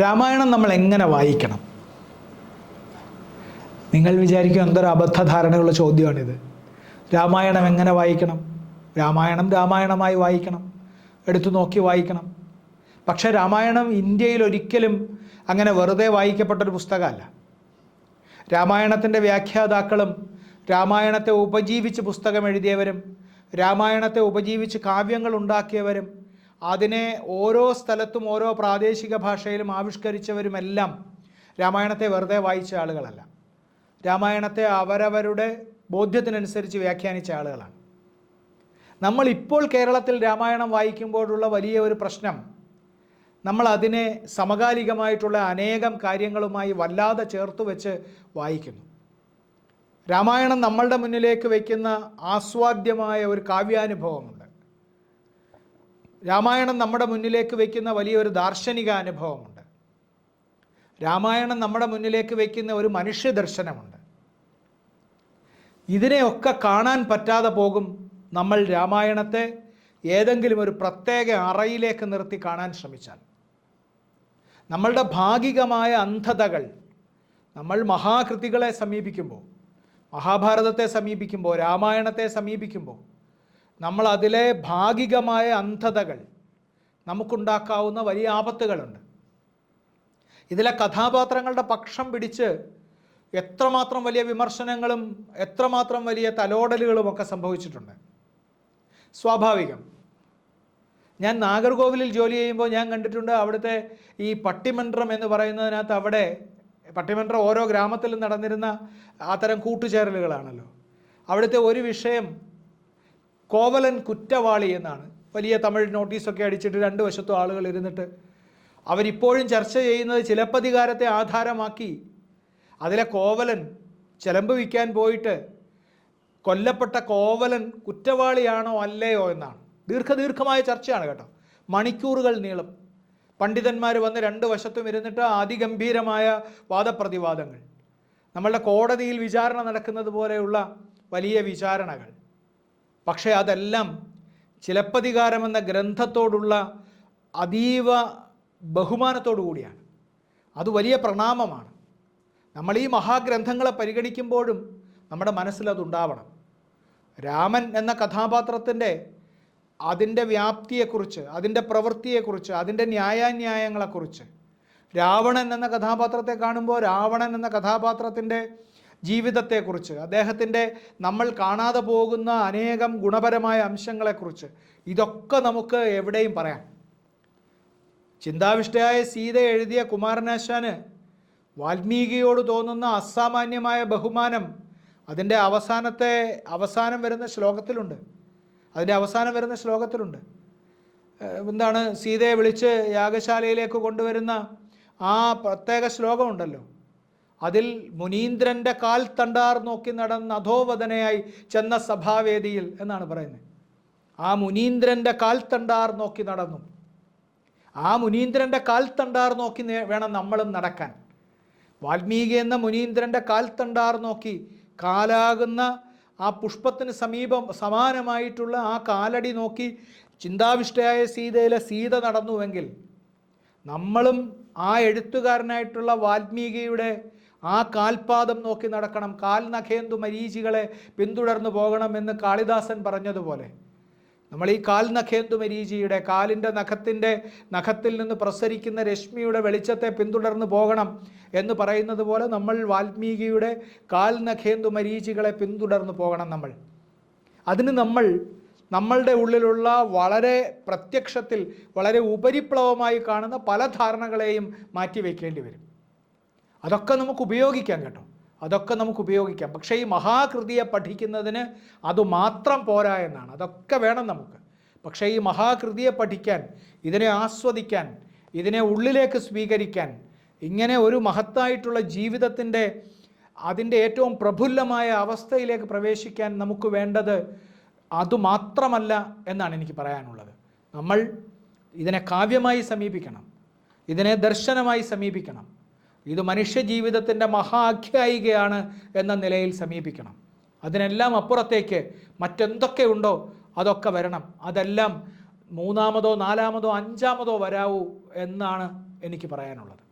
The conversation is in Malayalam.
രാമായണം നമ്മൾ എങ്ങനെ വായിക്കണം? നിങ്ങൾ വിചാരിക്കും എന്തൊരു അബദ്ധധാരണയുള്ള ചോദ്യമാണിത്. രാമായണം എങ്ങനെ വായിക്കണം? രാമായണം രാമായണമായി വായിക്കണം. എടുത്തു നോക്കി വായിക്കണം. പക്ഷേ രാമായണം ഇന്ത്യയിൽ ഒരിക്കലും അങ്ങനെ വെറുതെ വായിക്കപ്പെട്ടൊരു പുസ്തകമല്ല. രാമായണത്തിന്റെ വ്യാഖ്യാതാക്കളും രാമായണത്തെ ഉപജീവിച്ച് പുസ്തകം എഴുതിയവരും രാമായണത്തെ ഉപജീവിച്ച് കാവ്യങ്ങൾ ഉണ്ടാക്കിയവരും അതിനെ ഓരോ സ്ഥലത്തും ഓരോ പ്രാദേശിക ഭാഷയിലും ആവിഷ്കരിച്ചവരുമെല്ലാം രാമായണത്തെ വെറുതെ വായിച്ച ആളുകളല്ല. രാമായണത്തെ അവരവരുടെ ബോധ്യത്തിനനുസരിച്ച് വ്യാഖ്യാനിച്ച ആളുകളാണ്. നമ്മൾ ഇപ്പോൾ കേരളത്തിൽ രാമായണം വായിക്കുമ്പോഴുള്ള വലിയ ഒരു പ്രശ്നം നമ്മൾ അതിനെ സമകാലികമായിട്ടുള്ള അനേകം കാര്യങ്ങളുമായി വല്ലാതെ ചേർത്ത് വെച്ച് വായിക്കുന്നു. രാമായണം നമ്മളുടെ മുന്നിലേക്ക് വയ്ക്കുന്ന ആസ്വാദ്യമായ ഒരു കാവ്യാനുഭവമുണ്ട്. രാമായണം നമ്മുടെ മുന്നിലേക്ക് വയ്ക്കുന്ന വലിയൊരു ദാർശനിക അനുഭവമുണ്ട്. രാമായണം നമ്മുടെ മുന്നിലേക്ക് വയ്ക്കുന്ന ഒരു മനുഷ്യ ദർശനമുണ്ട്. ഇതിനെയൊക്കെ കാണാൻ പറ്റാതെ പോകും നമ്മൾ രാമായണത്തെ ഏതെങ്കിലും ഒരു പ്രത്യേക അറയിലേക്ക് നിർത്തി കാണാൻ ശ്രമിച്ചാൽ. നമ്മളുടെ ഭാഗികമായ അന്ധതകൾ നമ്മൾ മഹാകൃതികളെ സമീപിക്കുമ്പോൾ മഹാഭാരതത്തെ സമീപിക്കുമ്പോൾ രാമായണത്തെ സമീപിക്കുമ്പോൾ നമ്മൾ അതിലെ ഭാഗികമായ അന്ധതകൾ നമുക്കുണ്ടാക്കാവുന്ന വലിയ ആപത്തുകളുണ്ട്. ഇതിലെ കഥാപാത്രങ്ങളുടെ പക്ഷം പിടിച്ച് എത്രമാത്രം വലിയ വിമർശനങ്ങളും എത്രമാത്രം വലിയ തലോടലുകളും ഒക്കെ സംഭവിച്ചിട്ടുണ്ട്. സ്വാഭാവികം. ഞാൻ നാഗർകോവിലിൽ ജോലി ചെയ്യുമ്പോൾ ഞാൻ കണ്ടിട്ടുണ്ട് അവിടുത്തെ ഈ പട്ടിമന്ത്രം എന്ന് പറയുന്നതിനകത്ത് അവിടെ പട്ടിമന്ത്രം ഓരോ ഗ്രാമത്തിലും നടന്നിരുന്ന അത്തരം കൂട്ടുചേരലുകളാണല്ലോ. അവിടുത്തെ ഒരു വിഷയം കോവലൻ കുറ്റവാളി എന്നാണ്. വലിയ തമിഴ് നോട്ടീസൊക്കെ അടിച്ചിട്ട് രണ്ട് വശത്തും ആളുകൾ ഇരുന്നിട്ട് അവരിപ്പോഴും ചർച്ച ചെയ്യുന്നത് ചിലപ്പതികാരത്തെ ആധാരമാക്കി. അതിലെ കോവലൻ ചിലമ്പ് വിൽക്കാൻ പോയിട്ട് കൊല്ലപ്പെട്ട കോവലൻ കുറ്റവാളിയാണോ അല്ലയോ എന്നാണ്. ദീർഘദീർഘമായ ചർച്ചയാണ് കേട്ടോ. മണിക്കൂറുകൾ നീളം. പണ്ഡിതന്മാർ വന്ന് രണ്ട് വശത്തും ഇരുന്നിട്ട് അതിഗംഭീരമായ വാദപ്രതിവാദങ്ങൾ. നമ്മളുടെ കോടതിയിൽ വിചാരണ നടക്കുന്നത് പോലെയുള്ള വലിയ വിചാരണകൾ. പക്ഷേ അതെല്ലാം ചിലപ്പതികാരം എന്ന ഗ്രന്ഥത്തോടുള്ള അതീവ ബഹുമാനത്തോടു കൂടിയാണ്. അത് വലിയ പ്രണാമമാണ്. നമ്മൾ ഈ മഹാഗ്രന്ഥങ്ങളെ പരിഗണിക്കുമ്പോഴും നമ്മുടെ മനസ്സിൽ അതുണ്ടാവണം. രാമൻ എന്ന കഥാപാത്രത്തിന്റെ അതിന്റെ വ്യാപ്തിയെക്കുറിച്ച് അതിന്റെ പ്രവൃത്തിയെക്കുറിച്ച് അതിന്റെ ന്യായാന്യായങ്ങളെക്കുറിച്ച് രാവണൻ എന്ന കഥാപാത്രത്തെ കാണുമ്പോൾ രാവണൻ എന്ന കഥാപാത്രത്തിന്റെ ജീവിതത്തെക്കുറിച്ച് അദ്ദേഹത്തിന്റെ നമ്മൾ കാണാതെ പോകുന്ന അനേകം ഗുണപരമായ അംശങ്ങളെക്കുറിച്ച് ഇതൊക്കെ നമുക്ക് എവിടെയും പറയാം. ചിന്താവിഷ്ടയായ സീത എഴുതിയ കുമാരനാശാന് വാൽമീകിയോട് തോന്നുന്ന അസാമാന്യമായ ബഹുമാനം അതിന്റെ അവസാനത്തെ അവസാനം വരുന്ന ശ്ലോകത്തിലുണ്ട്. അതിന്റെ അവസാനം വരുന്ന ശ്ലോകത്തിലുണ്ട്. എന്താണ് സീതയെ വിളിച്ച് യാഗശാലയിലേക്ക് കൊണ്ടുവരുന്ന ആ പ്രത്യേക ശ്ലോകമുണ്ടല്ലോ. അതിൽ മുനീന്ദ്രന്റെ കാൽ തണ്ടാർ നോക്കി നടന്ന അധോവദനയായി ചെന്ന സഭാവേദിയിൽ എന്നാണ് പറയുന്നത്. ആ മുനീന്ദ്രന്റെ കാൽ തണ്ടാർ നോക്കി നടന്നു. ആ മുനീന്ദ്രന്റെ കാൽ തണ്ടാർ നോക്കി വേണം നമ്മളും നടക്കാൻ. വാൽമീകി എന്ന മുനീന്ദ്രന്റെ കാൽ തണ്ടാർ നോക്കി കാലാകുന്ന ആ പുഷ്പത്തിന് സമീപം സമാനമായിട്ടുള്ള ആ കാലടി നോക്കി ചിന്താവിഷ്ടയായ സീതയിലെ സീത നടന്നുവെങ്കിൽ നമ്മളും ആ എഴുത്തുകാരനായിട്ടുള്ള വാൽമീകിയുടെ ആ കാൽപാദം നോക്കി നടക്കണം. കാൽ നഖേന്തു മരീചികളെ പിന്തുടർന്നു പോകണം എന്ന് കാളിദാസൻ പറഞ്ഞതുപോലെ. നമ്മൾ ഈ കാൽ നഖേന്തു മരീചിയുടെ കാലിന്റെ നഖത്തിന്റെ നഖത്തിൽ നിന്ന് പ്രസരിക്കുന്ന രശ്മിയുടെ വെളിച്ചത്തെ പിന്തുടർന്ന് പോകണം എന്ന് പറയുന്നത് പോലെ നമ്മൾ വാൽമീകിയുടെ കാൽ നഖേന്തു മരീചികളെ പിന്തുടർന്ന് പോകണം നമ്മൾ. അതിന് നമ്മൾ നമ്മളുടെ ഉള്ളിലുള്ള വളരെ പ്രത്യക്ഷത്തിൽ വളരെ ഉപരിപ്ലവമായി കാണുന്ന പല ധാരണകളെയും മാറ്റിവെക്കേണ്ടി വരും. അതൊക്കെ നമുക്ക് ഉപയോഗിക്കാം കേട്ടോ. അതൊക്കെ നമുക്ക് ഉപയോഗിക്കാം. പക്ഷേ ഈ മഹാകൃതിയെ പഠിക്കുന്നതിന് അതുമാത്രം പോരാ എന്നാണ്. അതൊക്കെ വേണം നമുക്ക്. പക്ഷേ ഈ മഹാകൃതിയെ പഠിക്കാൻ ഇതിനെ ആസ്വദിക്കാൻ ഇതിനെ ഉള്ളിലേക്ക് സ്വീകരിക്കാൻ ഇങ്ങനെ ഒരു മഹത്തായിട്ടുള്ള ജീവിതത്തിന്റെ അതിന്റെ ഏറ്റവും പ്രഫുല്ലമായ അവസ്ഥയിലേക്ക് പ്രവേശിക്കാൻ നമുക്ക് വേണ്ടത് അതുമാത്രമല്ല എന്നാണ് എനിക്ക് പറയാനുള്ളത്. നമ്മൾ ഇതിനെ കാവ്യമായി സമീപിക്കണം. ഇതിനെ ദർശനമായി സമീപിക്കണം. ഇത് മനുഷ്യജീവിതത്തിന്റെ മഹാഖ്യായികയാണ് എന്ന നിലയിൽ സമീപിക്കണം. അതിനെല്ലാം അപ്പുറത്തേക്ക് മറ്റെന്തൊക്കെ ഉണ്ടോ അതൊക്കെ വരണം. അതെല്ലാം മൂന്നാമതോ നാലാമതോ അഞ്ചാമതോ വരാവൂ എന്നാണ് എനിക്ക് പറയാനുള്ളത്.